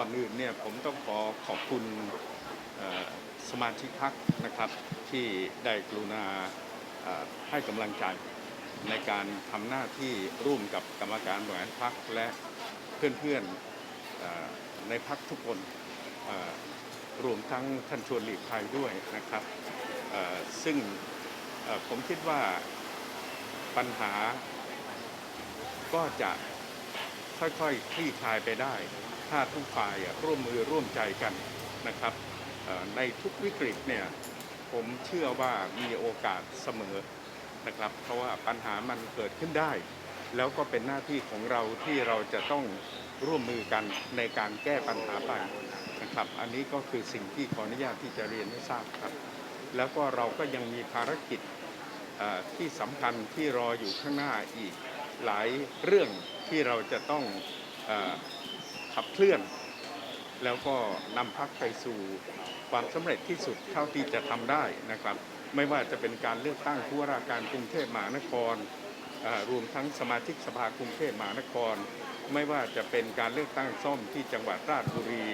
ก่อนอื่นเนี่ยผมต้องขอขอบคุณสมาชิกพักนะครับที่ได้กรุณาให้กำลังใจในการทำหน้าที่ร่วมกับกรรมการบริหารพักและเพื่อนๆในพักทุกคนรวมทั้งท่านชวนหลีกภัยด้วยนะครับซึ่งผมคิดว่าปัญหาก็จะ ค่อยๆคลี่คลายไปได้ ถ้าทุกฝ่ายร่วมมือร่วมใจกันนะครับในทุกวิกฤตเนี่ยผมเชื่อว่ามีโอกาสเสมอนะครับ เพราะว่าปัญหามันเกิดขึ้นได้ แล้วก็เป็นหน้าที่ของเราที่เราจะต้องร่วมมือกันในการแก้ปัญหาไปนะครับ อันนี้ก็คือสิ่งที่ขออนุญาตที่จะเรียนให้ทราบครับ แล้วก็เราก็ยังมีภารกิจที่สำคัญที่รออยู่ข้างหน้าอีก หลายเรื่องที่เราจะต้องอขับเคลื่อน แล้วก็นำพักไปสู่ความสำเร็จที่สุดเท่าที่จะทำได้นะครับ ไม่ว่าจะเป็นการเลือกตั้งผู้ว่าราชการกรุงเทพมหานครรวมทั้งสมาชิกสภากรุงเทพมหานคร ไม่ว่าจะเป็นการเลือกตั้งซ่อมที่จังหวัดราชบุรี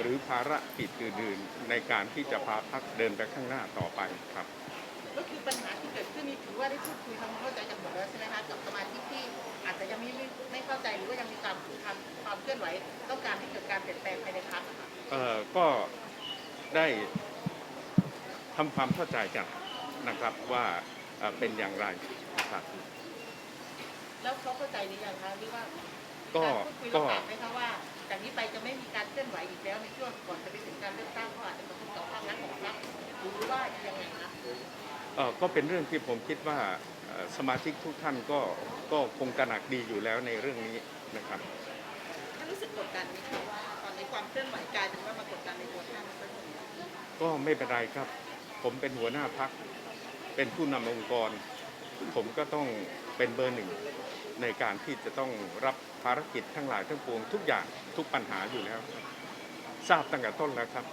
หรือภารกิจอื่นๆในการที่จะพาพักเดินไปข้างหน้าต่อไปครับ ก็คือปัญหาที่เกิดขึ้นนี้ถือว่าได้พูดคุยทำความเข้าใจกันหมดแล้วใช่ไหมคะกับสมาชิกที่อาจจะยังไม่ไม่ไม่เข้าใจหรือว่ายังมีความความความเคลื่อนไหวต้องการให้เกิดการเปลี่ยนแปลงภายในพรรคอะค่ะเอ่อก็ได้ทำความเข้าใจกันนะครับว่าเอ่อเป็นอย่างไรนะครับ แล้วเขาเข้าใจหรือยังคะหรือว่าก็ารพูดคุยก็ระหว่างไหมคะว่าจากนี้ไปจะไม่มีการเคลื่อนไหวอีกแล้วในช่วงก่อนจะไปถึงการเลือกตั้งเพราะอาจจะกระทบต่อภาพลักษณ์ของพรรคหรือว่ายังไงคะเอ่อ ก็เป็นเรื่องที่ผมคิดว่าสมาชิกทุกท่านก็ก็คงตระหนักดีอยู่แล้วในเรื่องนี้นะครับรู้สึกกดดันไหมคะว่าตอนนี้ความเคลื่อนไหวกลายเป็นว่ามากดดันในตัวท่านก็ไม่เป็นไรครับ ผมเป็นหัวหน้าพักเป็นผู้นำองค์กร ผมก็ต้องเป็นเบอร์หนึ่งในการที่จะต้องรับภารกิจทั้งหลายทั้งปวงทุกอย่างทุกปัญหาอยู่แล้ว ทราบตั้งแต่ต้นแล้วครับ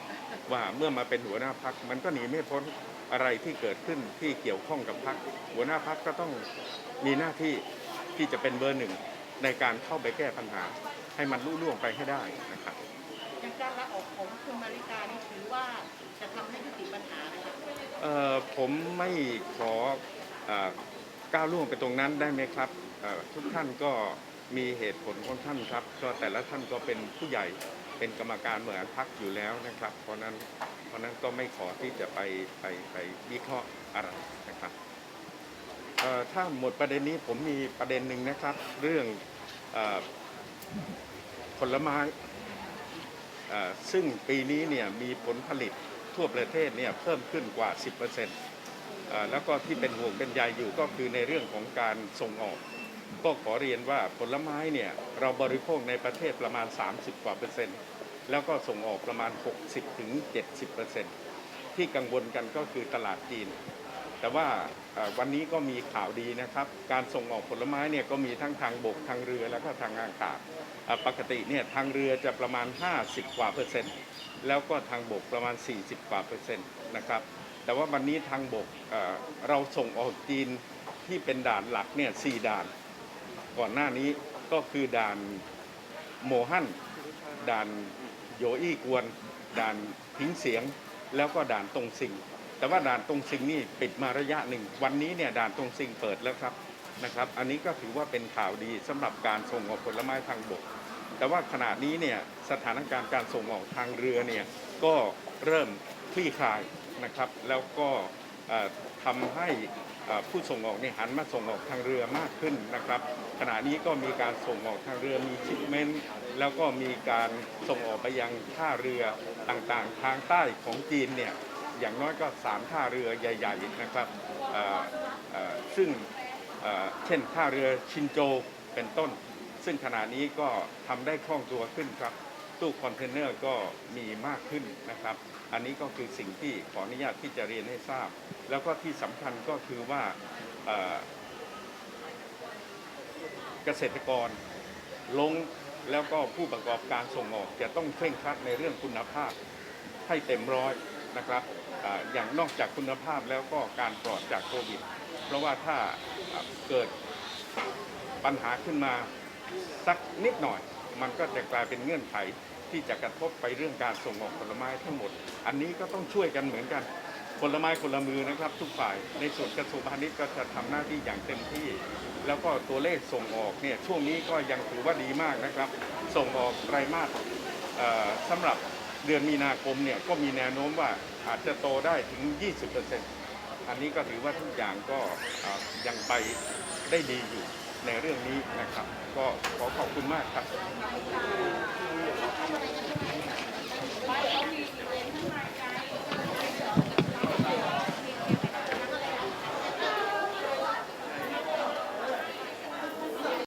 ว่าเมื่อมาเป็นหัวหน้าพักมันก็หนีไม่พ้น อะไรที่เกิดขึ้นที่เกี่ยวข้องกับพักหัวหน้าพักก็ต้องมีหน้าที่ที่จะเป็นเบอร์หนึ่งในการเข้าไปแก้ปัญหา ให้มันลุล่วงไปให้ได้นะครับอย่างการลาออกของคุณมาริกานี่ถือว่าจะทำให้ยุติปัญหานะคะเอ่อผมไม่ขอเอ่อก้าวล่วงไปตรงนั้นได้ไหมครับเอ่อทุกท่านก็มีเหตุผลของท่านครับก็แต่ละท่านก็เป็นผู้ใหญ่ เป็นกรรมการบริหารพักอยู่แล้วนะครับ เพราะนั้นเพราะนั้นก็ไม่ขอที่จะไปไปไปวิเคราะห์อะไรนะครับถ้าหมดประเด็นนี้ผมมีประเด็นหนึ่งนะครับ เรื่องอผลไม้ซึ่งปีนี้เนี่ยมีผลผลิตทั่วประเทศเนี่ยเพิ่มขึ้นกว่า 10%เอ่อแล้วก็ที่เป็นห่วงเป็นใยอยู่ก็คือในเรื่องของการส่งออก ก็ขอเรียนว่าผลไม้เนี่ยเราบริโภคในประเทศประมาณ 30 กว่าเปอร์เซ็นต์ แล้วก็ส่งออกประมาณ 60ถึง70เปอร์เซ็นต์ที่กังวลกันก็คือตลาดจีน แต่ว่าวันนี้ก็มีข่าวดีนะครับ การส่งออกผลไม้เนี่ยก็มีทั้งทางบกทางเรือแล้วก็ทางอากาศปกติเนี่ยทางเรือจะประมาณ 50 กว่าเปอร์เซ็นต์ แล้วก็ทางบกประมาณ 40 กว่าเปอร์เซ็นต์นะครับแต่ว่าวันนี้ทางบกเอ่อเราส่งออกจีนที่เป็นด่านหลักเนี่ยสี่ด่าน ก่อนหน้านี้ก็คือด่านโมฮันด่านโยอี้กวน ด่านพิงเสียง แล้วก็ด่านตรงซิงแต่ว่าด่านตรงซิงนี่ปิดมาระยะหนึ่ง วันนี้เนี่ยด่านตรงซิงเปิดแล้วครับนะครับ อันนี้ก็ถือว่าเป็นข่าวดีสำหรับการส่งออกผลไม้ทางบก แต่ว่าขณะนี้เนี่ยสถานการณ์การส่งออกทางเรือเนี่ยก็เริ่มคลี่คลายนะครับ แล้วก็ ทำให้ผู้ส่งออกเนี่ยหันมาส่งออกทางเรือมากขึ้นนะครับ ขณะนี้ก็มีการส่งออกทางเรือมีชิปเมนต์แล้วก็มีการส่งออกไปยังท่าเรือต่างๆ ทางใต้ของจีนเนี่ยอย่างน้อยก็สามท่าเรือใหญ่ ๆ นะครับซึ่งเอ่อเช่นท่าเรือชินโจเป็นต้น ซึ่งขณะนี้ก็ทำได้คล่องตัวขึ้นครับ ตู้คอนเทนเนอร์ก็มีมากขึ้นนะครับ อันนี้ก็คือสิ่งที่ขออนุญาตที่จะเรียนให้ทราบ แล้วก็ที่สำคัญก็คือว่าเกษตรกรลงแล้วก็ผู้ประกอบการส่งออกจะต้องเคร่งครัดในเรื่องคุณภาพให้เต็มร้อยนะครับออย่างนอกจากคุณภาพแล้วก็การปลอดจากโควิด เพราะว่าถ้าเกิดปัญหาขึ้นมาสักนิดหน่อย มันก็จะกลายเป็นเงื่อนไขที่จะกระทบไปเรื่องการส่งออกผลไม้ทั้งหมด อันนี้ก็ต้องช่วยกันเหมือนกันผลไม้คนละมือนะครับทุกฝ่าย ในส่วนกระทรวงพาณิชย์ก็จะทำหน้าที่อย่างเต็มที่ แล้วก็ตัวเลขส่งออกเนี่ยช่วงนี้ก็ยังถือว่าดีมากนะครับ ส่งออกไตรมาสเอ่อสำหรับเดือนมีนาคมเนี่ยก็มีแนวโน้มว่าอาจจะโตได้ถึง 20%อันนี้ก็ถือว่าทุกอย่างก็ยังไปได้ดีอยู่ ในเรื่องนี้นะครับ ก็ขอขอบคุณมากครับ